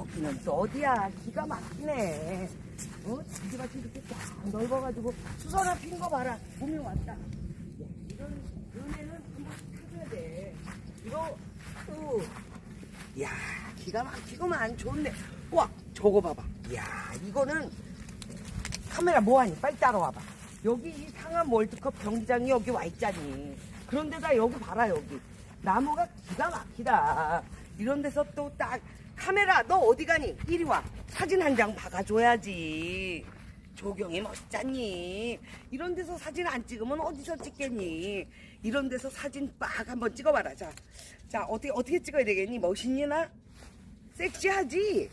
여기는 또 어디야? 기가 막히네. 어? 지지밭이 이렇게 쫙 넓어가지고 수선화 핀 거 봐라. 봄이 왔다. 야, 이런 은혜는 한번 타줘야 돼. 이거 또, 야 기가 막히고만 좋네. 와, 저거 봐봐. 야 이거는 카메라 뭐하니? 빨리 따라와봐. 여기 이 상암 월드컵 경기장이 여기 와 있잖니. 그런데다 여기 봐라 여기. 나무가 기가 막히다. 이런 데서 또 딱 카메라 너 어디 가니? 이리 와. 사진 한 장 박아줘야지. 조경이 멋있잖니. 이런 데서 사진 안 찍으면 어디서 찍겠니? 이런 데서 사진 빡 한번 찍어봐라. 자, 자 어떻게 어떻게 찍어야 되겠니? 멋있니 나? 섹시하지?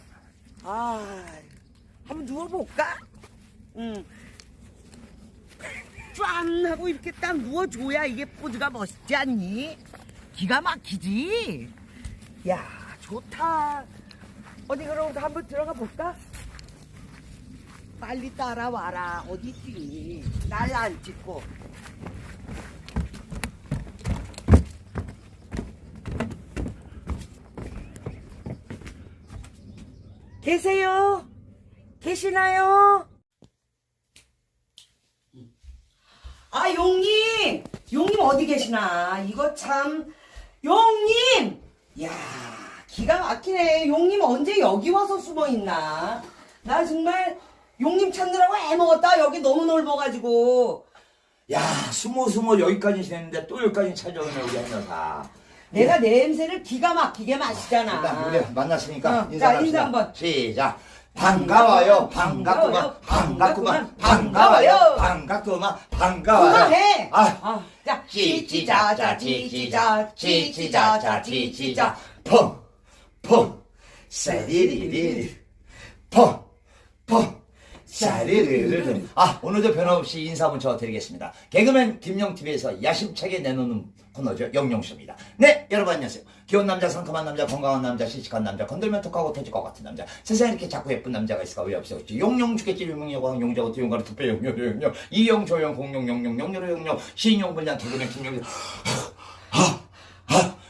아, 한번 누워볼까? 응. 짠 하고 이렇게 딱 누워줘야 이게 포즈가 멋있지 않니? 기가 막히지? 야, 좋다. 어디 그럼 한번 들어가 볼까? 빨리 따라와라. 어디 있지? 날안 찍고. 계세요? 계시나요? 아, 용님! 용님 어디 계시나? 이거 참. 용님! 야 기가 막히네. 용님 언제 여기 와서 숨어 있나? 나 정말 용님 찾느라고 애먹었다. 여기 너무 넓어가지고. 야, 스모 스모 여기까지 지냈는데 또 여기까지 찾아오네 우리 한 여사. 내가 냄새를 기가 막히게 마시잖아. 우리 만났으니까 어, 인사 자, 인사 한번. 시작. 반가워요, 반갑구만, 반갑구만, 반가워요, 반갑구만, 반가워요. 그만해! 아, 아, 자, 지지자자, 지지자, 지지자자, 지지자, 펑, 펑, 사리리리리, 펑, 펑, 사리리리리. 아, 오늘도 변함없이 인사 문자 드리겠습니다. 개그맨 김영TV에서 야심차게 내놓는 코너죠. 영영쇼입니다. 네, 여러분 안녕하세요. 귀여운 남자, 상큼한 남자, 건강한 남자, 씩씩한 남자, 건들면 톡하고 터질 것 같은 남자. 세상에 이렇게 자꾸 예쁜 남자가 있을까 왜 없었지? 용용 주겠지, 유명여고, 용자고, 두용가루, 투표, 용용, 용용, 이용, 조용, 공용, 용용, 용료로, 용용, 신용, 분량, 개그맨 김영,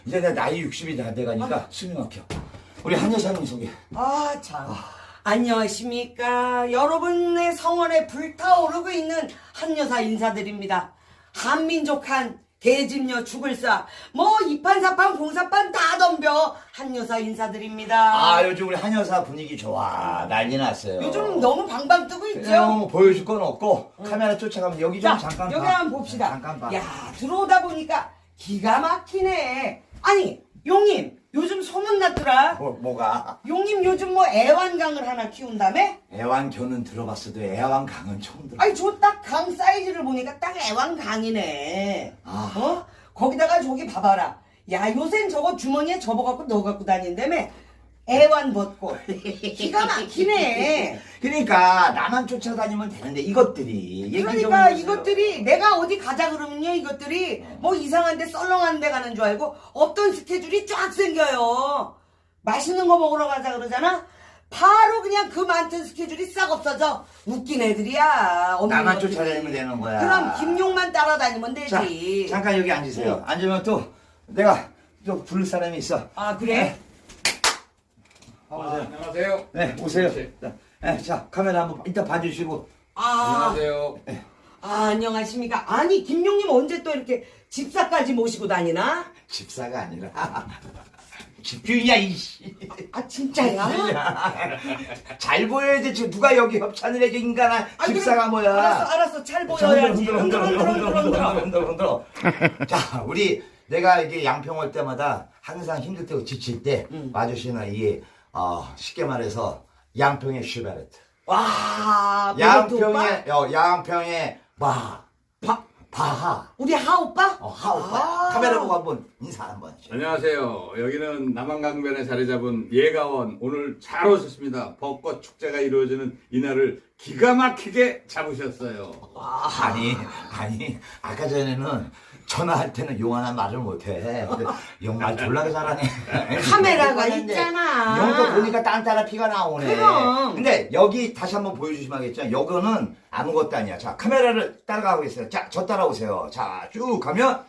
이제 내 나이 60이 다 돼가니까 숨이 막혀. 우리 한 여사님 소개. 아, 참. 안녕하십니까. 여러분의 성원에 불타오르고 있는 한여사 인사드립니다. 한민족한 대집녀 죽을사, 뭐 이판사판 공사판 다 덤벼 한여사 인사드립니다. 아, 요즘 우리 한 여사 분위기 좋아. 난리 났어요. 요즘 너무 방방 뜨고 있죠? 뭐 보여줄 건 없고 카메라 쫓아가면 여기 좀 자, 잠깐 여기 봐. 한번 봅시다. 잠깐 봐. 야, 들어오다 보니까 기가 막히네. 아니, 용님, 요즘 소문났더라. 뭐, 뭐가? 용님 요즘 뭐 애완강을 하나 키운다며? 애완견은 들어봤어도 애완강은 처음 들어. 아니 저 딱 강 사이즈를 보니까 딱 애완강이네. 아. 어? 거기다가 저기 봐봐라. 야 요샌 저거 주머니에 접어갖고 넣어 갖고 다닌다며. 애완 벗고. 기가 막히네. 그러니까 나만 쫓아다니면 되는데 이것들이 얘기 좀 그러니까 해주세요. 이것들이 내가 어디 가자 그러면요 이것들이 뭐 이상한데 썰렁한 데 가는 줄 알고 없던 스케줄이 쫙 생겨요. 맛있는 거 먹으러 가자 그러잖아. 바로 그냥 그 많던 스케줄이 싹 없어져. 웃긴 애들이야. 없는 나만 것들이. 쫓아다니면 되는 거야. 그럼 김용만 따라다니면 자, 되지. 잠깐 여기 앉으세요. 앉으면 또 내가 또 부를 사람이 있어. 아 그래? 아. 안녕하세요. 네, 오세요. 네. 자, 네, 자, 카메라 한번 이따 봐주시고. 아, 안녕하세요. 아 안녕하십니까. 아니 김용님 언제 또 이렇게 집사까지 모시고 다니나? 집사가 아니라 집주인이야 이씨. 아 진짜야? 잘 보여야지 지금 누가 여기 협찬을 해줘 인간아 아, 집사가 그래. 뭐야 알았어 알았어 잘 자, 보여야지. 흔들어 흔들어 흔들어 흔들어 흔들어 흔들어 흔들어. 자 우리 내가 이게 양평 올 때마다 항상 힘들 때 지칠 때 음. 와주시는 이 어, 쉽게 말해서 양평의 슈베르트 와 오빠? 양평의 어, 양평의 바 바, 바하 우리 하 오빠? 어, 하 오빠 아. 카메라 보고 한번 인사 한번 해줘. 안녕하세요. 여기는 남한강변에 자리 잡은 예가원 오늘 잘 오셨습니다. 벚꽃 축제가 이루어지는 이날을 기가 막히게 잡으셨어요. 아니, 아니, 아까 전에는 전화할 때는 용 하나 말을 못해. 용말 졸라게 잘하네. 카메라가 있잖아. 용도 보니까 딴따라 피가 나오네. 그럼. 근데 여기 다시 한번 보여주시면 알겠죠? 여기는 아무것도 아니야. 자, 카메라를 따라가고 있어요. 자, 저 따라오세요. 자, 쭉 가면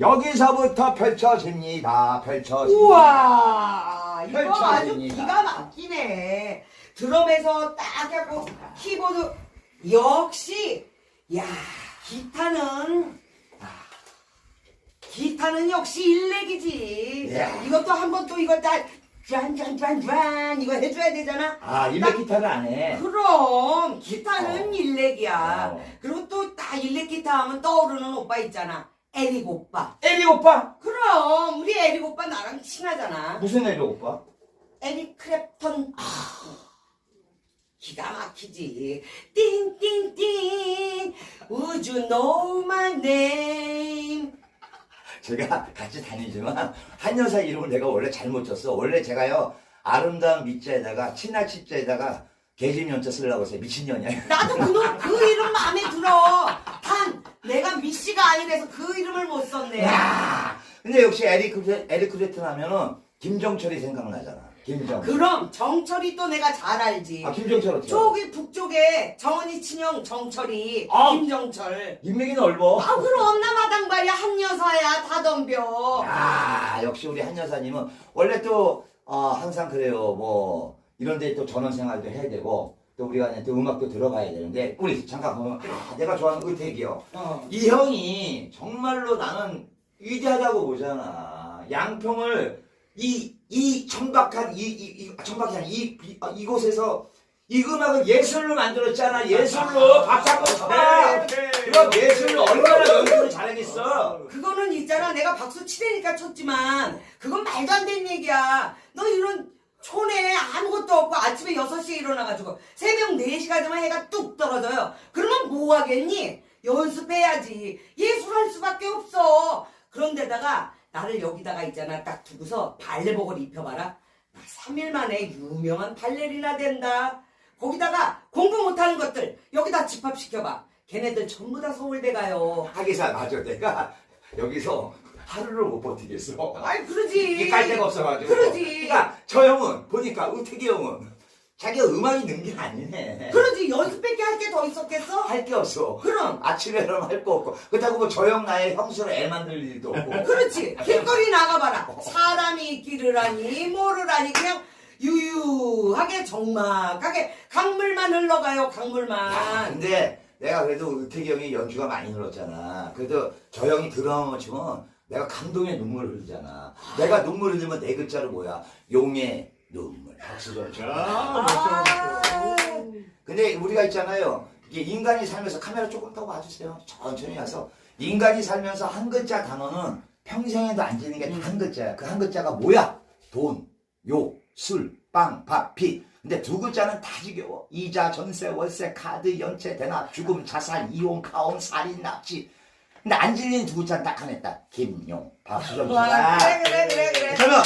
여기서부터 펼쳐집니다. 펼쳐집니다. 우와 이거 아주 펼쳐집니다. 기가 막히네 드럼에서 딱 하고 키보드 역시 야 기타는 아, 기타는 역시 일렉이지 야. 이것도 한 번 또 이거 짠짠짠짠 이거 해줘야 되잖아 아, 일렉 기타를 안 해. 그럼 기타는 어. 일렉이야 어. 그리고 또딱 일렉 기타 하면 떠오르는 오빠 있잖아 에릭 오빠 에리 오빠? 그럼 우리 에릭 오빠 나랑 친하잖아 무슨 에리 오빠? 에릭 크랩턴 기가 막히지 띵띵띵 Would you know my name 제가 같이 다니지만 한 여사 이름을 내가 원래 잘못 쳤어. 원래 제가요 아름다운 미자에다가 친할 치자에다가 계집연자 쓰려고 했어요. 미친년이야. 나도 그, 노- 그 이름 마음에 들어 단 내가 미씨가 아니라서 그 이름을 못 썼네 야! 근데 역시 에릭 크레, 에릭 크레튼 하면은 김정철이 생각나잖아. 김정. 그럼 정철이 또 내가 잘 알지 아 김정철 어떻게? 저기 북쪽에 정원이 친형 정철이 아. 김정철 인맥이 넓어. 아 그럼 나 마당 발이야 한 여사야 다 덤벼 아 역시 우리 한 여사님은 원래 또 어, 항상 그래요. 뭐 이런데 또 전원 생활도 해야 되고 또 우리가 이제 또 음악도 들어가야 되는데 우리 잠깐 보면 아, 내가 좋아하는 의택이요. 어. 이 형이 정말로 나는 위대하다고 보잖아. 양평을 이, 이 천박한, 이, 이, 이 천박이 아니, 이, 이, 아, 이곳에서 이 음악을 예술로 만들었잖아. 예술로. 박수 한번 쳐봐. 그럼 예술로 얼마나 연주를 잘하겠어. 그거는 있잖아 내가 박수 치대니까 쳤지만 그건 말도 안 되는 얘기야 너 이런 촌에 아무것도 없고 아침에 6시에 일어나가지고 새벽 4시가 되면 해가 뚝 떨어져요 그러면 뭐 하겠니? 연습해야지 예술할 수밖에 없어 그런데다가 나를 여기다가 있잖아 딱 두고서 발레복을 입혀봐라 나 3일 만에 유명한 발레리나 된다 거기다가 공부 못하는 것들 여기다 집합시켜봐 걔네들 전부 다 서울대 가요 하기사 맞아. 내가 여기서 하루를 못 버티겠어. 아이 그러지. 깔 데가 없어가지고. 그러지. 그러니까 저 형은 보니까 의택이 형은 자기가 음악이 는게 아니네. 그러 더 있었겠어? 할 게 없어. 그럼. 아침에 일어나면 할거 없고. 그렇다고 뭐저형 나의 형수로 애 만들 일도 없고. 그렇지. 길거리 나가봐라. 사람이 있기를 하니 뭐를 하니 그냥 유유하게 정막하게 강물만 흘러가요. 야, 강물만. 근데 내가 그래도 의택이 형이 연주가 많이 늘었잖아. 그래도 저 형이 드럼을 치면 내가 감동의 눈물을 흘리잖아. 내가 눈물 흘리면 네 글자로 뭐야? 용의 눈물. 박수 좀 쳐. 아, 근데 우리가 있잖아요. 이게 인간이 살면서 카메라 조금 더 봐주세요. 천천히 와서 인간이 살면서 한 글자 단어는 평생에도 안 지는 게 한 글자야. 그 한 글자가 뭐야? 돈, 욕, 술, 빵, 밥, 피. 근데 두 글자는 다 지겨워. 이자, 전세, 월세, 카드, 연체, 대납, 죽음, 자살, 이혼, 가혼, 살인, 납치. 근데 안 질리는 두 글자는 딱 하나 있다. 김용. 박수 좀 와, 쳐라. 그래 그래 그래 그래. 그러면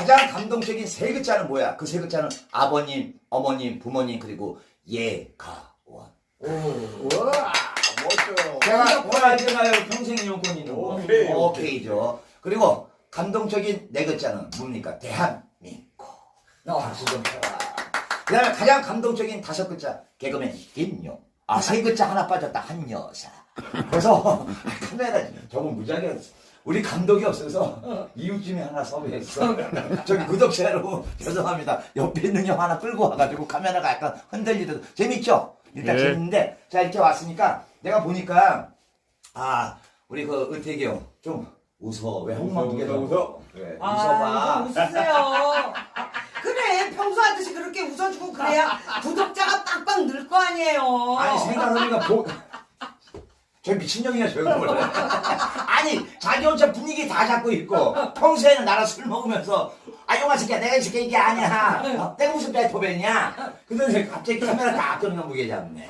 가장 감동적인 세 글자는 뭐야? 그 세 글자는 아버님, 어머님, 부모님 그리고 예가원. 우와 멋져. 제가 원하잖아요 평생 이용권 있는 거. 오케이, 오케이죠. 그리고 감동적인 네 글자는 뭡니까? 대한민국. 박수 좀 쳐라. 그다음에 가장 감동적인 다섯 글자 개그맨 김용. 아세 글자 하나 빠졌다 한 여사. 그래서 카메라 저분 무지하게 우리 감독이 없어서 이웃집에 하나 섭외했어. 저기 구독자 여러분 죄송합니다. 옆에 있는 형 하나 끌고 와가지고 카메라가 약간 흔들리듯 재밌죠? 일단 예. 재밌는데 자 이렇게 왔으니까 내가 보니까 아 우리 그 은택이 형 좀 웃어 왜 형만 두개 웃어, 웃어. 그래. 아, 웃어봐. 좀 웃으세요. 그래, 평소 하듯이 그렇게 웃어주고 그래야 구독자가 빡빡 늘 거 아니에요. 아니 생각하니까 보... 저 미친년이야 저 형을 아니 자기 혼자 분위기 다 잡고 있고 평소에는 나랑 술 먹으면서 아 용아 새끼야 내가 이 새끼 이게 아니야 어? 내가 무슨 베토벤이야 근데 갑자기 카메라 다 앞도는 무게 잡네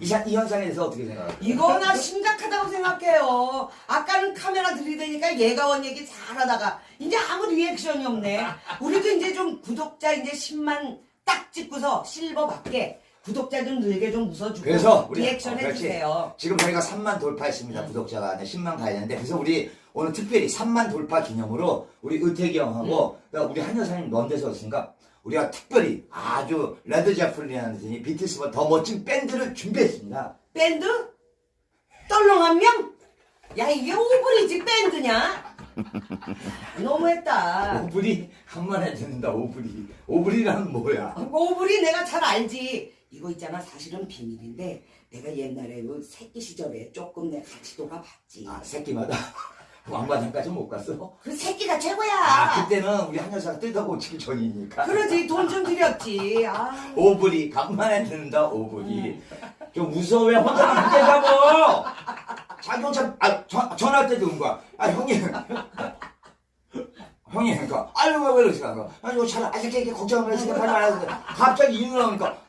이, 사- 이 현상에 대해서 어떻게 생각해? 이거 나 심각하다고 생각해요. 아까는 카메라 들이대니까 예가원 얘기 잘하다가 이제 아무 리액션이 없네. 우리도 이제 좀 구독자 이제 10만 딱 찍고서 실버 받게 구독자 좀 늘게 좀 웃어주고 그래서 우리 리액션 어, 그렇지. 해주세요. 지금 저희가 3만 돌파했습니다. 구독자가 네, 10만 가야 되는데 그래서 우리 오늘 특별히 3만 돌파 기념으로 우리 의태기 형하고 그다음 우리 한 여사님 런데서 왔으니까 우리가 특별히 아주 레드 제플린이라는 분이 BTS보다 더 멋진 밴드를 준비했습니다. 밴드? 떨렁 한 명? 야 이게 오브리지 밴드냐? 너무했다. 오브리 한만에 듣는다 오브리 오브리란 뭐야 오브리 내가 잘 알지. 이거 있잖아. 사실은 비밀인데 내가 옛날에 그 새끼 시절에 조금 내가 같이 놀아봤지. 아 새끼마다? 왕바장까지 못 갔어? 그 새끼가 최고야. 아 그때는 우리 한 여자가 뜯어고치기 전이니까. 그러지. 돈좀 들였지. 아. 오브리 간만에 듣는다 오브리. 좀 무서워 왜 혼자 함께 잡어 혼자 아 전, 전화 때도 온 거야. 아 형님. 형님 그러니까 아유 왜 그러시까 아니 잘 아직 걱정 마시니까 빨리 말하는데 갑자기 이 누나 오니까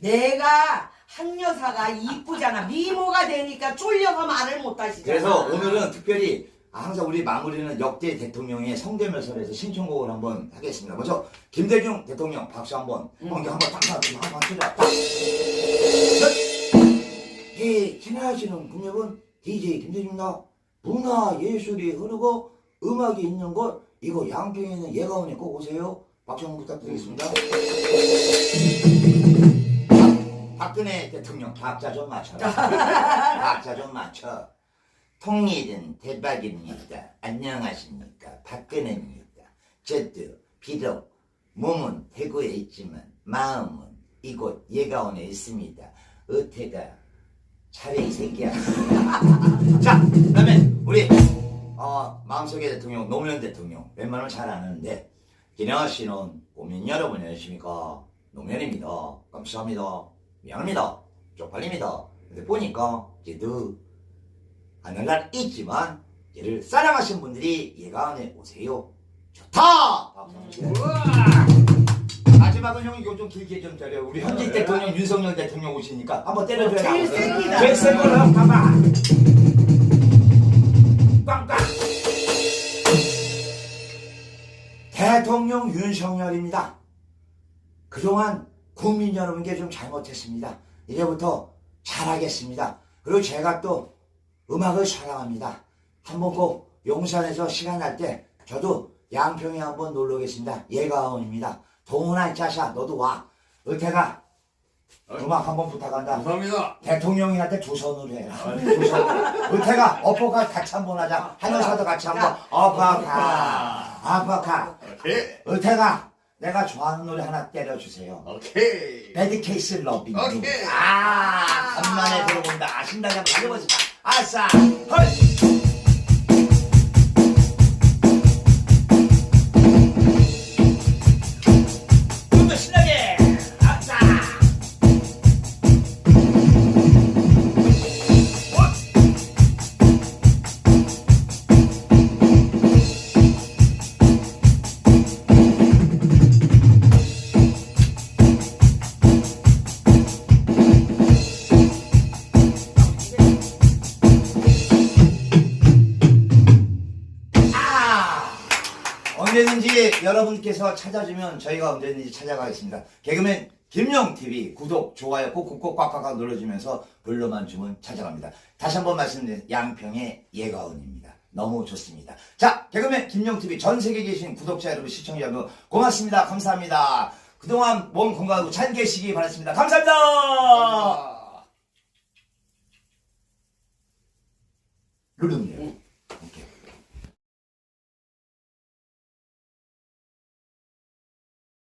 내가 한 여사가 이쁘잖아. 미모가 되니까 쫄려서 말을 못 하시잖아. 그래서 오늘은 특별히 항상 우리 마무리는 역대 대통령의 성대묘설에서 신청곡을 한번 하겠습니다. 먼저 김대중 대통령 박수 한번 한번 한번 탁탁 한번 쳐자. 이 진행하시는 분야은 DJ 김대중입니다. 문화 예술이 흐르고 음악이 있는 곳 이거 양평에 있는 예가원에 꼭 오세요. 박수 한번 부탁드리겠습니다. 박근혜 대통령 박자 좀 맞춰라. 박자 좀 맞춰. 통일은 대박입니다. 안녕하십니까. 박근혜입니다. 저도 비록 몸은 대구에 있지만 마음은 이곳 예가원에 있습니다. 의태가 차례 이 새끼야. 자, 그다음에 우리 어, 마음속의 대통령 노무현 대통령 웬만하면 잘 아는데 씨는 고민 여러분 안녕하십니까 노무현입니다. 감사합니다. 미안합니다. 쪽팔립니다. 근데 보니까 이제도 하는 날 있지만 얘를 사랑하시는 분들이 예가원에 오세요. 좋다. 한번. 마지막은 형 이거 좀 길게 좀 때려. 우리 현직 대통령 윤석열 대통령 오시니까 한번 때려줘야 제일 센이다. 제일 센 걸로 형 가봐. 빵빵. 대통령 윤석열입니다. 그동안 국민 여러분께 좀 잘못했습니다. 이제부터 잘하겠습니다. 그리고 제가 또 음악을 사랑합니다. 한번 꼭 용산에서 시간 날 때 저도 양평에 한번 놀러 오겠습니다. 예가원입니다. 동훈아 짜샤 너도 와. 의태가 음악 한번 부탁한다. 감사합니다. 대통령한테 두 손으로 해라. 두 손으로. 의태가 어퍼카 같이 한번 하자. 한여사도 같이 한번 어퍼카. 어퍼카. 오케이. 의태가 내가 좋아하는 노래 하나 때려주세요. 오케이. 배드 케이스 러빙. 오케이. 아, 간만에 들어본다. 신나게 한번 해보자. 아싸. 헐. 여러분께서 찾아주면 저희가 언제든지 찾아가겠습니다. 개그맨 김영TV 구독, 좋아요 꼭꼭꼭 꽉꽉꽉 눌러주면서 불러만 주면 찾아갑니다. 다시 한번 말씀드린 양평의 예가원입니다. 너무 좋습니다. 자, 개그맨 김영TV 전 세계에 계신 구독자 여러분, 시청자 여러분 고맙습니다. 감사합니다. 그동안 몸 건강하고 잘 계시기 바랐습니다. 감사합니다. 아. 루루님.